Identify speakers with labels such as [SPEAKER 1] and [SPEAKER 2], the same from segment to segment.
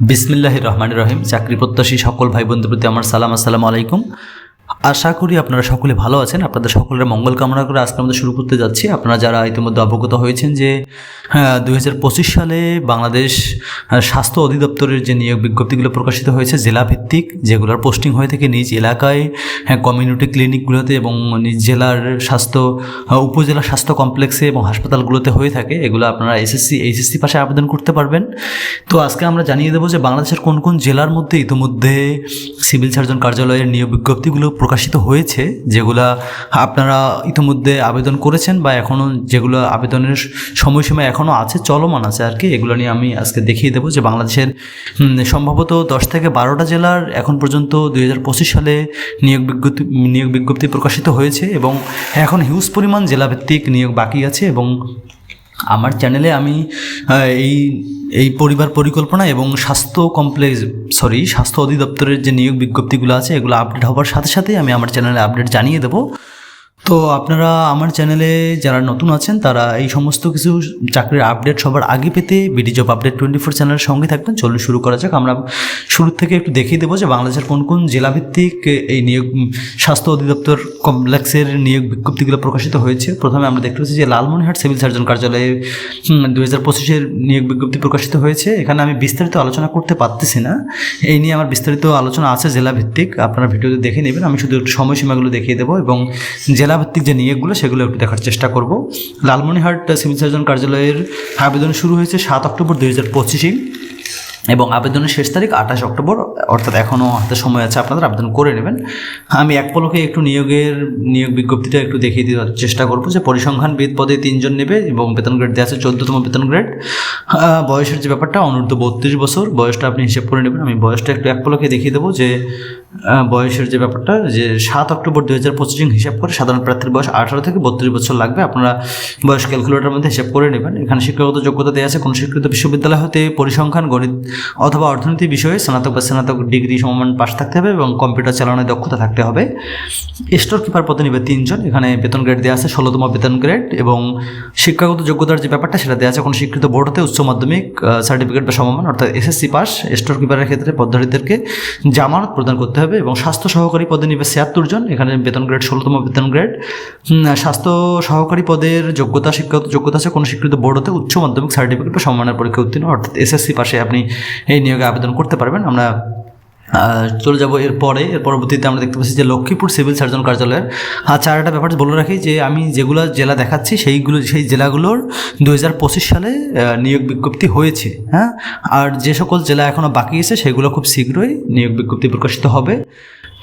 [SPEAKER 1] বিসমিল্লাহ রহমান রহিম। চাকরি প্রত্যাশী সকল ভাই বন্ধুর প্রতি আমার সালাম আসসালামু আলাইকুম। আশা করি আপনারা সকলে ভালো আছেন। আপনাদের সকলের মঙ্গল কামনা করে আজকে আমাদের শুরু করতে যাচ্ছি। আপনারা যারা ইতিমধ্যে অবগত হয়েছেন যে দুই হাজার পঁচিশ সালে বাংলাদেশ স্বাস্থ্য অধিদপ্তরের যে নিয়োগ বিজ্ঞপ্তিগুলো প্রকাশিত হয়েছে, জেলাভিত্তিক, যেগুলোর পোস্টিং হয়ে থাকে নিজ এলাকায় হ্যাঁ কমিউনিটি ক্লিনিকগুলোতে এবং নিজ জেলার স্বাস্থ্য উপজেলা স্বাস্থ্য কমপ্লেক্সে এবং হাসপাতালগুলোতে হয়ে থাকে। এগুলো আপনারা এসএসসি, এইচএসসি পাশে আবেদন করতে পারবেন। তো আজকে আমরা জানিয়ে দেবো যে, বাংলাদেশের কোন কোন জেলার মধ্যে ইতিমধ্যে সিভিল সার্জন কার্যালয়ের নিয়োগ বিজ্ঞপ্তিগুলো প্রকাশিত হয়েছে, যেগুলা আপনারা ইতিমধ্যে আবেদন করেছেন বা এখনও যেগুলো আবেদনের সময়সীমা এখনও আছে, চলমান আছে আর কি, এগুলো নিয়ে আমি আজকে দেখিয়ে দেবো যে বাংলাদেশের সম্ভবত দশ থেকে বারোটা জেলার এখন পর্যন্ত দুই হাজার পঁচিশ সালে নিয়োগ বিজ্ঞপ্তি নিয়োগ বিজ্ঞপ্তি প্রকাশিত হয়েছে এবং এখন হিউজ পরিমাণ জেলাভিত্তিক নিয়োগ বাকি আছে এবং আমার চ্যানেলে আমি এই এই পরিবার পরিকল্পনা এবং স্বাস্থ্য কমপ্লেক্স সরি স্বাস্থ্য অধিদপ্তরের যে নিয়োগ বিজ্ঞপ্তিগুলো আছে, এগুলো আপডেট হওয়ার সাথে সাথে আমি আমার চ্যানেলে আপডেট জানিয়ে দেবো। তো আপনারা আমার চ্যানেলে যারা নতুন আছেন, তারা এই সমস্ত কিছু চাকরির আপডেট সবার আগে পেতে BD job update twenty four চ্যানেলের সঙ্গে থাকবেন। চলুন শুরু করা যাক। আমরা শুরু থেকে একটু দেখিয়ে দেবো যে বাংলাদেশের কোন কোন জেলাভিত্তিক এই নিয়োগ স্বাস্থ্য অধিদপ্তর কমপ্লেক্সের নিয়োগ বিজ্ঞপ্তিগুলো প্রকাশিত হয়েছে। প্রথমে আমরা দেখতে পাচ্ছি যে লালমনিরহাট সিভিল সার্জন কার্যালয়ে দু হাজার পঁচিশের নিয়োগ বিজ্ঞপ্তি প্রকাশিত হয়েছে। এখানে আমি বিস্তারিত আলোচনা করতে পারতেছি না। এই নিয়ে আমার বিস্তারিত আলোচনা আছে জেলাভিত্তিক। আপনারা ভিডিওতে দেখে নেবেন। আমি শুধু একটু সময়সীমাগুলো দেখিয়ে দেবো এবং জেলাভিত্তিক যে নিয়োগগুলো, সেগুলো একটু দেখার চেষ্টা করব। লালমনিরহাট সিভিল সার্জন কার্যালয়ের আবেদন শুরু হয়েছে সাত অক্টোবর দুই হাজার পঁচিশে এবং আবেদনের শেষ তারিখ আঠাশ অক্টোবর, অর্থাৎ এখনও হাতে সময় আছে আপনাদের আবেদন করে নেবেন। আমি এক পলকে একটু নিয়োগের, নিয়োগ বিজ্ঞপ্তিটা একটু দেখিয়ে দেওয়ার চেষ্টা করব যে পরিসংখ্যান পরিসংখ্যানবিদ পদে তিনজন নেবে এবং বেতন গ্রেড দেওয়া আছে চোদ্দতম বেতন গ্রেড বয়সের যে ব্যাপারটা, অনূর্ধ্ব বত্রিশ বছর, বয়সটা আপনি হিসেব করে নেবেন। আমি বয়সটা একটু এক পলকে দেখিয়ে দেবো যে বয়সের যে ব্যাপারটা, যে সাত অক্টোবর দু হাজার পঁচিশ হিসাব করে সাধারণ প্রার্থীর বয়স আঠারো থেকে বত্রিশ বছর লাগবে। আপনারা বয়স ক্যালকুলেটারের মধ্যে হিসাব করে নেবেন। এখানে শিক্ষাগত যোগ্যতা দেওয়া আছে। কোনো স্বীকৃত বিশ্ববিদ্যালয় হতে পরিসংখ্যান, গণিত অথবা অর্থনীতি বিষয়ে স্নাতক বা স্নাতক ডিগ্রি সমমান পাশ থাকতে হবে এবং কম্পিউটার চালানোর দক্ষতা থাকতে হবে। স্টোর কিপার পদে নেবে তিনজন। এখানে বেতন গ্রেড দেওয়া আছে, ষোলোতম বেতন গ্রেড এবং শিক্ষাগত যোগ্যতার যে ব্যাপারটা, সেটা দেওয়া আছে। কোনো স্বীকৃত বোর্ড হতে উচ্চ মাধ্যমিক সার্টিফিকেট বা সমমান, অর্থাৎ এসএসসি পাস স্টোর কিপারের ক্ষেত্রে পদ্ধতিদেরকে জামানত প্রদান করতে হবে এবং স্বাস্থ্য সহকারী পদে নেবে ছিয়াত্তর জন, এখানে বেতন গ্রেড ষোলোতম বেতন গ্রেড স্বাস্থ্য সহকারী পদের যোগ্যতা, শিক্ষাগত যোগ্যতা আছে, কোনো স্বীকৃত বোর্ড হতে উচ্চ মাধ্যমিক সার্টিফিকেট বা সম্মানের পরীক্ষা উত্তীর্ণ, অর্থাৎ এসএসসি পাশে আপনি এই নিয়োগে আবেদন করতে পারবেন। আমরা চলে যাব এরপরে এর পরবর্তীতে আমরা দেখতে পাচ্ছি যে লক্ষ্মীপুর সিভিল সার্জন কার্যালয়ের আর চার একটা ব্যাপার বলে রাখি যে আমি যেগুলো জেলা দেখাচ্ছি, সেইগুলো, সেই জেলাগুলোর দু হাজার পঁচিশ সালে নিয়োগ বিজ্ঞপ্তি হয়েছে হ্যাঁ? আর যে সকল জেলা এখনও বাকি আছে, সেগুলো খুব শীঘ্রই নিয়োগ বিজ্ঞপ্তি প্রকাশিত হবে।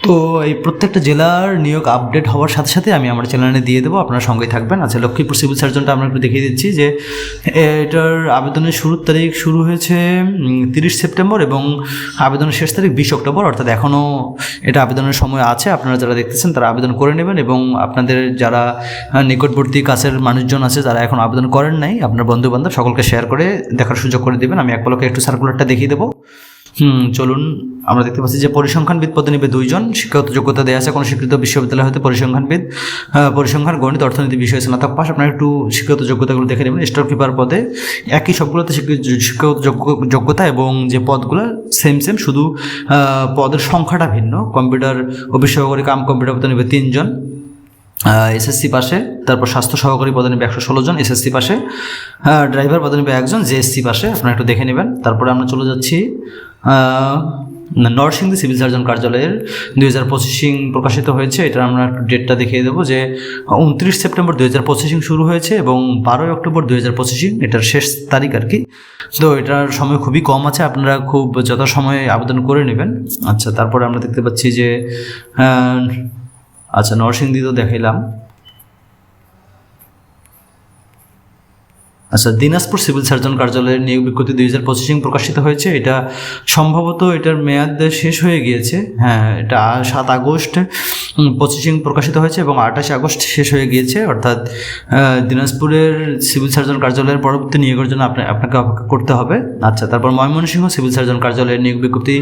[SPEAKER 1] তো এই প্রত্যেকটা জেলার নিয়োগ আপডেট হওয়ার সাথে সাথে আমি আমার চ্যানেলে দিয়ে দেবো। আপনারা সঙ্গেই থাকবেন। আচ্ছা লক্ষ্মীপুর সিভিল সার্জনটা আমরা একটু দেখিয়ে দিচ্ছি যে, এটার আবেদনের শুরুর তারিখ শুরু হয়েছে তিরিশ সেপ্টেম্বর এবং আবেদনের শেষ তারিখ বিশ অক্টোবর। অর্থাৎ এখনও এটা আবেদনের সময় আছে। আপনারা যারা দেখতেছেন তারা আবেদন করে নেবেন এবং আপনাদের যারা নিকটবর্তী কাছের মানুষজন আছে যারা এখন আবেদন করেন নাই। আপনার বন্ধু বান্ধব সকলকে শেয়ার করে দেখার সুযোগ করে দেবেন। আমি এক পলকে একটু সার্কুলারটা দেখিয়ে দেবো। হুম, চলুন, আমরা দেখতে পাচ্ছি যে পরিসংখ্যানবিদ পদে নেবে দুইজন, শিক্ষাগত যোগ্যতা দেওয়া আছে, কোনো স্বীকৃত বিশ্ববিদ্যালয় হতে পরিসংখ্যানবিদ। পরিসংখ্যান, গণিত, অর্থনীতি, বিষয়ে, স্নাতক পাস আপনারা একটু শিক্ষাগত যোগ্যতাগুলো দেখে নেবেন। স্টোর কিপার পদে একই সবগুলোতে শিক্ষাগত যোগ্য- যোগ্যতা এবং যে পদগুলো সেম সেম শুধু পদের সংখ্যাটা ভিন্ন। কম্পিউটার অফিস সহকারী, কাম কম্পিউটার পদে নেবে তিনজন। এসএসসি পাশে, তারপর স্বাস্থ্য সহকারী পদে নেবে একশো ষোলো জন এসএসসি পাশে। ড্রাইভার পদে নেবে একজন জেএসসি পাশে। আপনারা একটু দেখে নেবেন। তারপরে আমরা চলে যাচ্ছি নরসিংদী সিভিল সার্জন কার্যালয়ের দুই হাজার পঁচিশিং প্রকাশিত হয়েছে। এটা আমরা একটু ডেটটা দেখিয়ে দেবো যে উনত্রিশ সেপ্টেম্বর দুই হাজার পঁচিশিং শুরু হয়েছে এবং বারোই অক্টোবর দুই হাজার পঁচিশিং এটার শেষ তারিখ আর কি। তো এটার সময় খুবই কম আছে, আপনারা খুব যথাসময়ে আবেদন করে নেবেন। আচ্ছা তারপরে আমরা দেখতে পাচ্ছি যে আচ্ছা নরসিংদী তো দেখাইলাম। আচ্ছা দিনাজপুর সিভিল সার্জন কার্যালয়ের নিয়োগ বিজ্ঞপ্তি দুই হাজার পঁচিশিং প্রকাশিত হয়েছে। এটা সম্ভবত এটার মেয়াদ শেষ হয়ে গিয়েছে। হ্যাঁ এটা সাত আগস্ট পঁচিশিং প্রকাশিত হয়েছে এবং আঠাশে আগস্ট শেষ হয়ে গিয়েছে। অর্থাৎ দিনাজপুরের সিভিল সার্জন কার্যালয়ের পরবর্তী নিয়োগের জন্য আপনি, আপনাকে অপেক্ষা করতে হবে। আচ্ছা তারপর ময়মনসিংহ সিভিল সার্জন কার্যালয়ের নিয়োগ বিজ্ঞপ্তি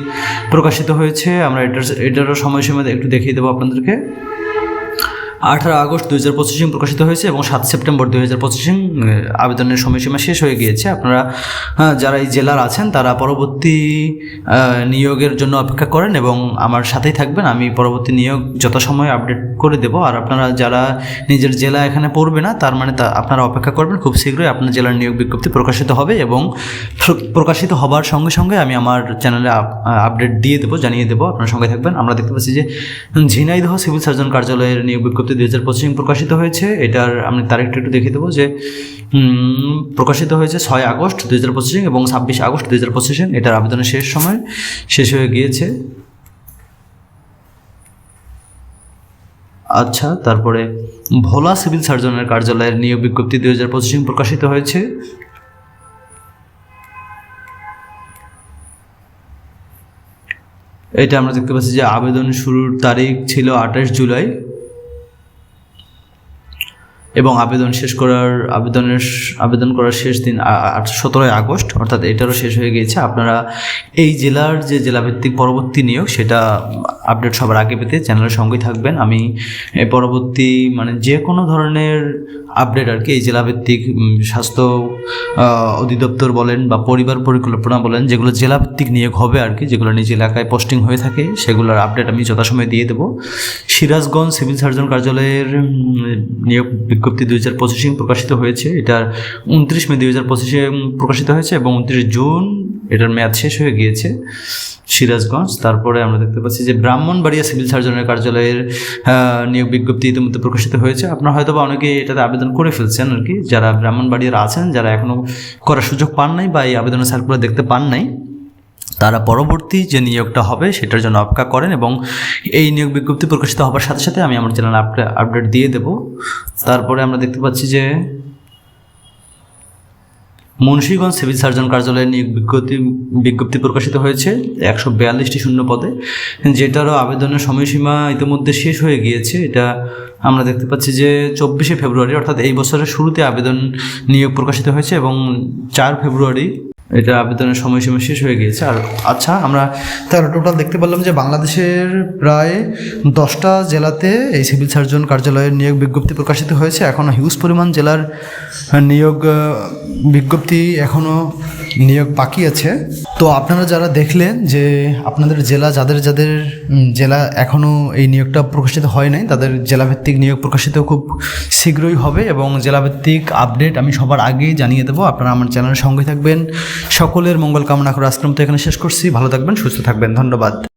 [SPEAKER 1] প্রকাশিত হয়েছে। আমরা এটার, এটারও সময়সীমা একটু দেখিয়ে দেবো আপনাদেরকে। আঠারো আগস্ট দুই হাজার পঁচিশে প্রকাশিত হয়েছে এবং সাত সেপ্টেম্বর দুই হাজার পঁচিশে আবেদনের সময়সীমা শেষ হয়ে গিয়েছে। আপনারা যারা এই জেলার আছেন, তারা পরবর্তী নিয়োগের জন্য অপেক্ষা করেন এবং আমার সাথেই থাকবেন। আমি পরবর্তী নিয়োগ যত সময় আপডেট করে দেব। আর আপনারা যারা নিজের জেলা এখানে পড়বে না, তার মানে তা, আপনারা অপেক্ষা করবেন। খুব শীঘ্রই আপনার জেলার নিয়োগ বিজ্ঞপ্তি প্রকাশিত হবে এবং প্রকাশিত হবার সঙ্গে সঙ্গে আমি আমার চ্যানেলে আপডেট দিয়ে দেবো, জানিয়ে দেবো। আপনার সঙ্গে থাকবেন। আমরা দেখতে পাচ্ছি যে ঝিনাইদহ সিভিল সার্জন কার্যালয়ের নিয়োগ বিজ্ঞপ্তি দুই হাজার পঁচিশে প্রকাশিত হয়েছে, এটার আমি তারিখটা একটু দেখিয়ে দেবো যে প্রকাশিত হয়েছে ছয় আগস্ট দুই হাজার পঁচিশে এবং ছাব্বিশ আগস্ট দুই হাজার পঁচিশে এটার আবেদনের শেষ সময় শেষ হয়ে গিয়েছে। আচ্ছা তারপরে ভোলা সিভিল সার্জনের কার্যালয়ের নিয়োগ বিজ্ঞপ্তি দুই হাজার পঁচিশে প্রকাশিত হয়েছে। এটা আমরা দেখতে পাচ্ছি যে আবেদন শুরুর তারিখ ছিল আঠাশ জুলাই। এবং আবেদন শেষ করার আবেদনের আবেদন করার শেষ দিন সতেরোই আগস্ট, অর্থাৎ এটারও শেষ হয়ে গিয়েছে। আপনারা এই জেলার যে জেলাভিত্তিক পরবর্তী নিয়োগ, সেটা আপডেট সবার আগে পেতে চ্যানেলের সঙ্গেই থাকবেন। আমি পরবর্তী মানে যে কোনো ধরনের আপডেট আর কি, এই জেলাভিত্তিক স্বাস্থ্য অধিদপ্তর বলেন বা পরিবার পরিকল্পনা বলেন, যেগুলো জেলাভিত্তিক নিয়োগ হবে আর কি, যেগুলো নিজ এলাকায় পোস্টিং হয়ে থাকে, সেগুলোর আপডেট আমি যথাসময়ে দিয়ে দেবো। সিরাজগঞ্জ সিভিল সার্জন কার্যালয়ের নিয়োগ বিজ্ঞপ্তি দুই হাজার পঁচিশে প্রকাশিত হয়েছে। এটার উনত্রিশ মে দুই হাজার পঁচিশে প্রকাশিত হয়েছে এবং উনত্রিশ জুন এটার মেয়াদ শেষ হয়ে গিয়েছে সিরাজগঞ্জ। তারপরে আমরা দেখতে পাচ্ছি যে ব্রাহ্মণবাড়িয়া সিভিল সার্জনের কার্যালয়ের নিয়োগ বিজ্ঞপ্তি ইতিমধ্যে প্রকাশিত হয়েছে। আপনারা হয়তো বা অনেকে এটাতে আবেদন করে ফেলছেন আর কি। যারা ব্রাহ্মণবাড়িয়ার আছেন, যারা এখনও করার সুযোগ পান নাই বা এই আবেদনের সার্কুলার দেখতে পান নাই তারা পরবর্তী যে নিয়োগটা হবে সেটার জন্য অপেক্ষা করেন এবং এই নিয়োগ বিজ্ঞপ্তি প্রকাশিত হবার সাথে সাথে আমি আমার চ্যানেল আপডেট দিয়ে দেব। তারপরে আমরা দেখতে পাচ্ছি যে মুন্সীগঞ্জ সিভিল সার্জন কার্যালয়ের নিয়োগ বিজ্ঞপ্তি বিজ্ঞপ্তি প্রকাশিত হয়েছে একশো বিয়াল্লিশটি শূন্য পদে, যেটারও আবেদনের সময়সীমা ইতিমধ্যে শেষ হয়ে গিয়েছে। এটা আমরা দেখতে পাচ্ছি যে চব্বিশে ফেব্রুয়ারি, অর্থাৎ এই বছরের শুরুতে আবেদন নিয়োগ প্রকাশিত হয়েছে এবং চার ফেব্রুয়ারি এটা আবেদনের সময়সীমা শেষ হয়ে গিয়েছে। আর আচ্ছা আমরা তার টোটাল দেখতে পারলাম যে বাংলাদেশের প্রায় দশটা জেলাতে এই সিভিল সার্জন কার্যালয়ের নিয়োগ বিজ্ঞপ্তি প্রকাশিত হয়েছে। এখনও হিউজ পরিমাণ জেলার নিয়োগ বিজ্ঞপ্তি এখনও নিয়োগ বাকি আছে। তো আপনারা যারা দেখলেন যে আপনাদের জেলা, যাদের যাদের জেলা এখনও এই নিয়োগটা প্রকাশিত হয় নাই, তাদের জেলাভিত্তিক নিয়োগ প্রকাশিত খুব শীঘ্রই হবে এবং জেলাভিত্তিক আপডেট আমি সবার আগেই জানিয়ে দেবো। আপনারা আমার চ্যানেলের সঙ্গে থাকবেন। সকলের মঙ্গল কামনা করে আজকের মতো এখানে শেষ করছি। ভালো থাকবেন সুস্থ থাকবেন। ধন্যবাদ।